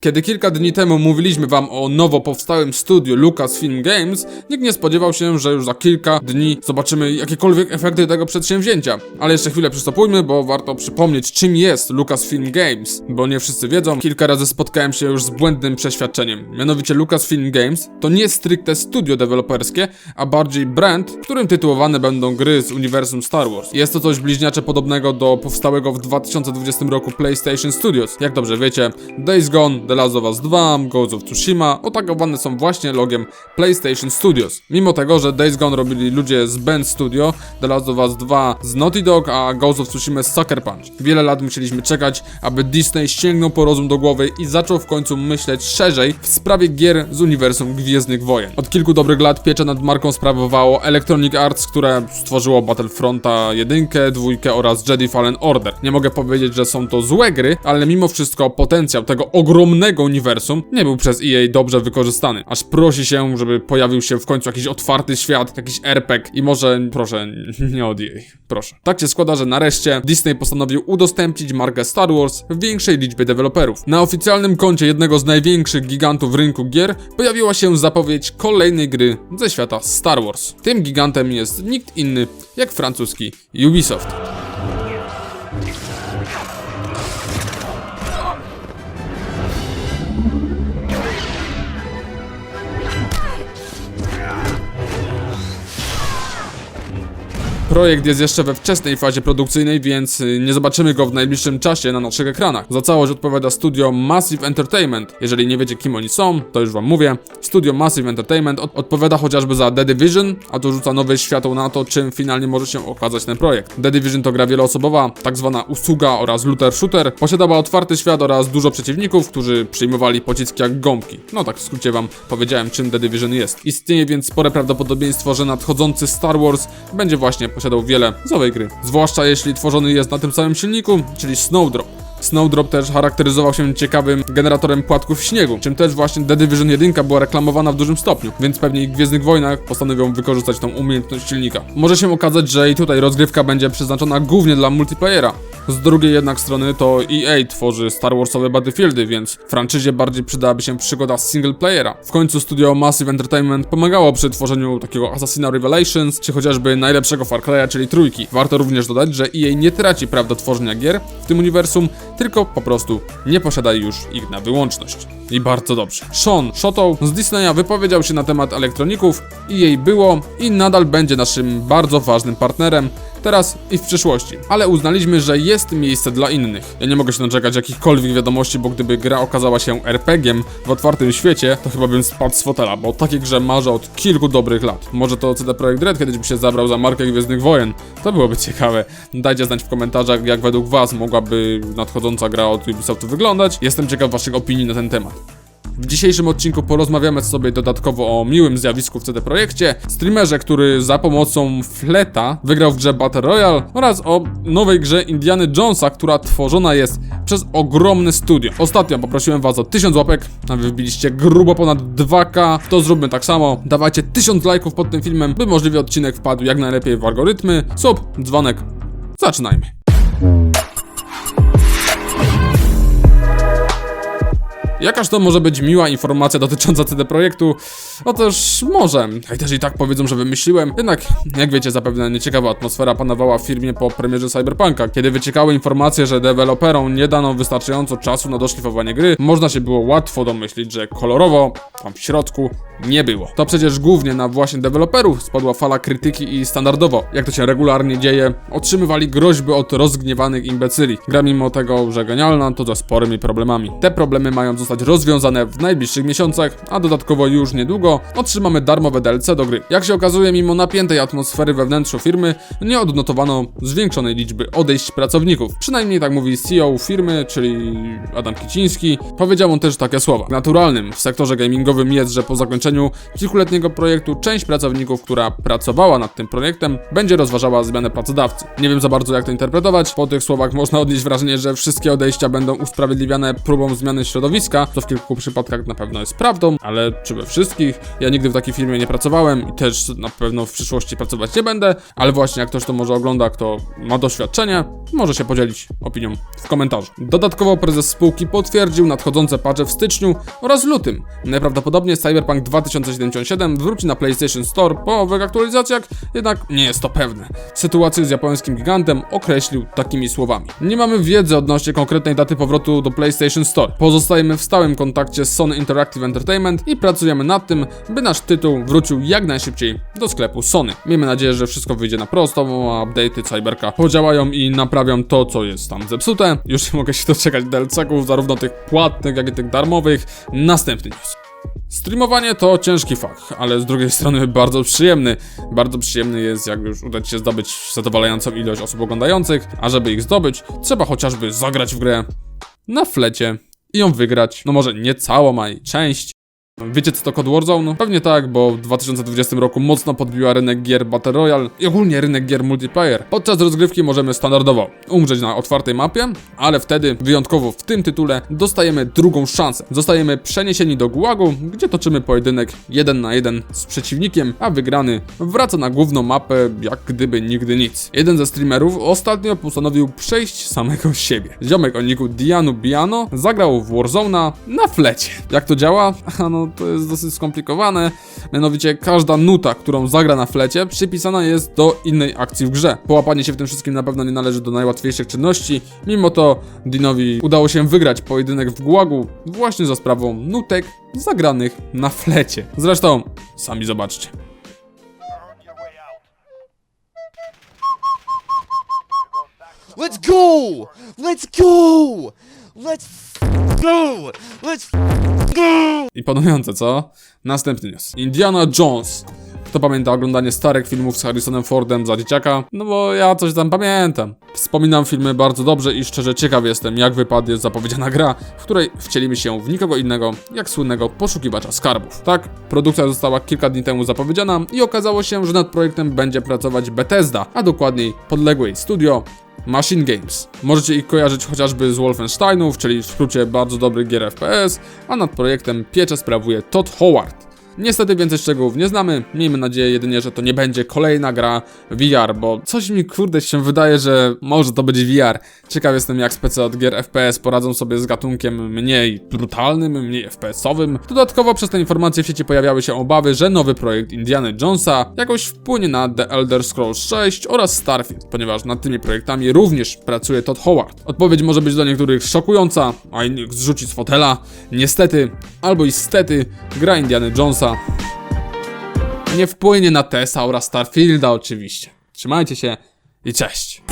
Kiedy kilka dni temu mówiliśmy wam o nowo powstałym studiu Lucasfilm Games, nikt nie spodziewał się, że już za kilka dni zobaczymy jakiekolwiek efekty tego przedsięwzięcia. Ale jeszcze chwilę przystopujmy, bo warto przypomnieć, czym jest Lucasfilm Games. Bo nie wszyscy wiedzą, kilka razy spotkałem się już z błędnym przeświadczeniem. Mianowicie Lucasfilm Games to nie stricte studio deweloperskie, a bardziej brand, którym tytułowane będą gry z uniwersum Star Wars. Jest to coś bliźniacze podobnego do powstałego w 2020 roku PlayStation Studios. Jak dobrze wiecie, Days Gone, The Last of Us 2, Ghost of Tsushima otagowane są właśnie logiem PlayStation Studios. Mimo tego, że Days Gone robili ludzie z Band Studio, The Last of Us 2 z Naughty Dog, a Ghost of Tsushima z Sucker Punch. Wiele lat musieliśmy czekać, aby Disney sięgnął po rozum do głowy i zaczął w końcu myśleć szerzej w sprawie gier z uniwersum Gwiezdnych Wojen. Od kilku dobrych lat pieczę nad marką sprawowało Electronic Arts, które stworzyło Battlefronta 1, 2 oraz Jedi Fallen Order. Nie mogę powiedzieć, że są to złe gry, ale mimo wszystko potencjał tego ogromnego uniwersum nie był przez EA dobrze wykorzystany. Aż prosi się, żeby pojawił się w końcu jakiś otwarty świat, jakiś RPG i może, proszę, nie od EA, proszę. Tak się składa, że nareszcie Disney postanowił udostępnić markę Star Wars w większej liczbie deweloperów. Na oficjalnym koncie jednego z największych gigantów rynku gier pojawiła się zapowiedź kolejnej gry ze świata Star Wars. Tym gigantem jest nikt inny jak francuski Ubisoft. Projekt jest jeszcze we wczesnej fazie produkcyjnej, więc y, nie zobaczymy go w najbliższym czasie na naszych ekranach. Za całość odpowiada studio Massive Entertainment. Jeżeli nie wiecie kim oni są, to już wam mówię. Studio Massive Entertainment od odpowiada chociażby za The Division, a to rzuca nowe światło na to, czym finalnie może się okazać ten projekt. The Division to gra wieloosobowa, tak zwana usługa oraz looter shooter. Posiadała otwarty świat oraz dużo przeciwników, którzy przyjmowali pociski jak gąbki. No tak w skrócie wam powiedziałem, czym The Division jest. Istnieje więc spore prawdopodobieństwo, że nadchodzący Star Wars będzie właśnie posiadał wiele z gry. Zwłaszcza jeśli tworzony jest na tym samym silniku, czyli Snowdrop. Snowdrop też charakteryzował się ciekawym generatorem płatków śniegu, czym też właśnie The Division 1 była reklamowana w dużym stopniu, więc pewnie i w Gwiezdnych Wojnach postanowią wykorzystać tą umiejętność silnika. Może się okazać, że i tutaj rozgrywka będzie przeznaczona głównie dla multiplayera. Z drugiej jednak strony to EA tworzy Star Warsowe Battlefieldy, więc franczyzie bardziej przydałaby się przygoda single playera. W końcu studio Massive Entertainment pomagało przy tworzeniu takiego Assassina Revelations, czy chociażby najlepszego Far Cry'a, czyli trójki. Warto również dodać, że EA nie traci praw do tworzenia gier w tym uniwersum, tylko po prostu nie posiada już ich na wyłączność. I bardzo dobrze. Sean Shotow z Disneya wypowiedział się na temat elektroników i jej było i nadal będzie naszym bardzo ważnym partnerem, teraz i w przyszłości. Ale uznaliśmy, że jest miejsce dla innych. Ja nie mogę się doczekać jakichkolwiek wiadomości, bo gdyby gra okazała się RPG-iem w otwartym świecie, to chyba bym spadł z fotela, bo o takiej grze marzę od kilku dobrych lat. Może to CD Projekt Red kiedyś by się zabrał za markę Gwiezdnych Wojen. To byłoby ciekawe. Dajcie znać w komentarzach, jak według was mogłaby nadchodząca gra od Ubisoftu wyglądać. Jestem ciekaw waszych opinii na ten temat. W dzisiejszym odcinku porozmawiamy sobie dodatkowo o miłym zjawisku w CD Projekcie, streamerze, który za pomocą fleta wygrał w grze Battle Royale oraz o nowej grze Indiana Jonesa, która tworzona jest przez ogromne studio. Ostatnio poprosiłem was o 1000 łapek, a wy grubo ponad 2k, to zróbmy tak samo. Dawajcie 1000 lajków pod tym filmem, by możliwie odcinek wpadł jak najlepiej w algorytmy. Sub, dzwonek, zaczynajmy. Jakaż to może być miła informacja dotycząca CD Projektu? Otóż może. Hejterzy i tak powiedzą, że wymyśliłem. Jednak, jak wiecie, zapewne nieciekawa atmosfera panowała w firmie po premierze Cyberpunka. Kiedy wyciekały informacje, że deweloperom nie dano wystarczająco czasu na doszlifowanie gry, można się było łatwo domyślić, że kolorowo, tam w środku, nie było. To przecież głównie na właśnie deweloperów spadła fala krytyki i standardowo, jak to się regularnie dzieje, otrzymywali groźby od rozgniewanych imbecyli. Gra mimo tego, że genialna, to ze sporymi problemami. Te problemy mają zostać rozwiązane w najbliższych miesiącach, a dodatkowo już niedługo otrzymamy darmowe DLC do gry. Jak się okazuje, mimo napiętej atmosfery we wnętrzu firmy, nie odnotowano zwiększonej liczby odejść pracowników. Przynajmniej tak mówi CEO firmy, czyli Adam Kiciński. Powiedział on też takie słowa. Naturalnym w sektorze gamingowym jest, że po zakończeniu kilkuletniego projektu część pracowników, która pracowała nad tym projektem, będzie rozważała zmianę pracodawcy. Nie wiem za bardzo jak to interpretować. Po tych słowach można odnieść wrażenie, że wszystkie odejścia będą usprawiedliwiane próbą zmiany środowiska, co w kilku przypadkach na pewno jest prawdą, ale czy we wszystkich? Ja nigdy w takiej firmie nie pracowałem i też na pewno w przyszłości pracować nie będę, ale właśnie jak ktoś to może ogląda, kto ma doświadczenie, może się podzielić opinią w komentarzu. Dodatkowo prezes spółki potwierdził nadchodzące patche w styczniu oraz lutym. Najprawdopodobniej Cyberpunk 2077 wróci na PlayStation Store po owych aktualizacjach, jednak nie jest to pewne. Sytuację z japońskim gigantem określił takimi słowami. Nie mamy wiedzy odnośnie konkretnej daty powrotu do PlayStation Store. Pozostajemy w stałym kontakcie z Sony Interactive Entertainment i pracujemy nad tym, by nasz tytuł wrócił jak najszybciej do sklepu Sony. Miejmy nadzieję, że wszystko wyjdzie na prosto, a update'y Cyberka podziałają i naprawią to, co jest tam zepsute. Już nie mogę się doczekać DLC-ków, zarówno tych płatnych, jak i tych darmowych. Następny news. Streamowanie to ciężki fach, ale z drugiej strony bardzo przyjemny. Bardzo przyjemny jest, jak już uda ci się zdobyć zadowalającą ilość osób oglądających, a żeby ich zdobyć, trzeba chociażby zagrać w grę na flecie i ją wygrać. No może nie całą, a jej część. Wiecie co to Code Warzone? No, pewnie tak, bo w 2020 roku mocno podbiła rynek gier Battle Royale i ogólnie rynek gier multiplayer. Podczas rozgrywki możemy standardowo umrzeć na otwartej mapie, ale wtedy, wyjątkowo w tym tytule, dostajemy drugą szansę. Zostajemy przeniesieni do gułagu, gdzie toczymy pojedynek jeden na jeden z przeciwnikiem, a wygrany wraca na główną mapę jak gdyby nigdy nic. Jeden ze streamerów ostatnio postanowił przejść samego siebie. Ziomek o niku Dianu Biano zagrał w Warzone'a na flecie. Jak to działa? A to jest dosyć skomplikowane. Mianowicie każda nuta, którą zagra na flecie, przypisana jest do innej akcji w grze. Połapanie się w tym wszystkim na pewno nie należy do najłatwiejszych czynności. Mimo to Dinowi udało się wygrać pojedynek w Gułagu właśnie za sprawą nutek zagranych na flecie. Zresztą, sami zobaczcie. Let's go! Let's go! Let's go! Let's! Imponujące, co? Następny news. Indiana Jones. Kto pamięta oglądanie starych filmów z Harrisonem Fordem za dzieciaka? No bo ja coś tam pamiętam. Wspominam filmy bardzo dobrze i szczerze ciekaw jestem, jak wypadnie zapowiedziana gra, w której wcielimy się w nikogo innego, jak słynnego poszukiwacza skarbów. Tak, produkcja została kilka dni temu zapowiedziana i okazało się, że nad projektem będzie pracować Bethesda, a dokładniej podległej studio Machine Games. Możecie ich kojarzyć chociażby z Wolfensteinów, czyli w skrócie bardzo dobrych gier FPS, a nad projektem pieczę sprawuje Todd Howard. Niestety więcej szczegółów nie znamy, miejmy nadzieję jedynie, że to nie będzie kolejna gra VR, bo coś mi kurde się wydaje, że może to być VR. Ciekaw jestem jak spece od gier FPS poradzą sobie z gatunkiem mniej brutalnym, mniej FPS-owym. Dodatkowo przez te informacje w sieci pojawiały się obawy, że nowy projekt Indiana Jonesa jakoś wpłynie na The Elder Scrolls 6 oraz Starfield, ponieważ nad tymi projektami również pracuje Todd Howard. Odpowiedź może być dla niektórych szokująca, a innych zrzuci z fotela. Niestety, albo i stety, gra Indiana Jonesa nie wpłynie na Tesa oraz Starfielda oczywiście. Trzymajcie się i cześć.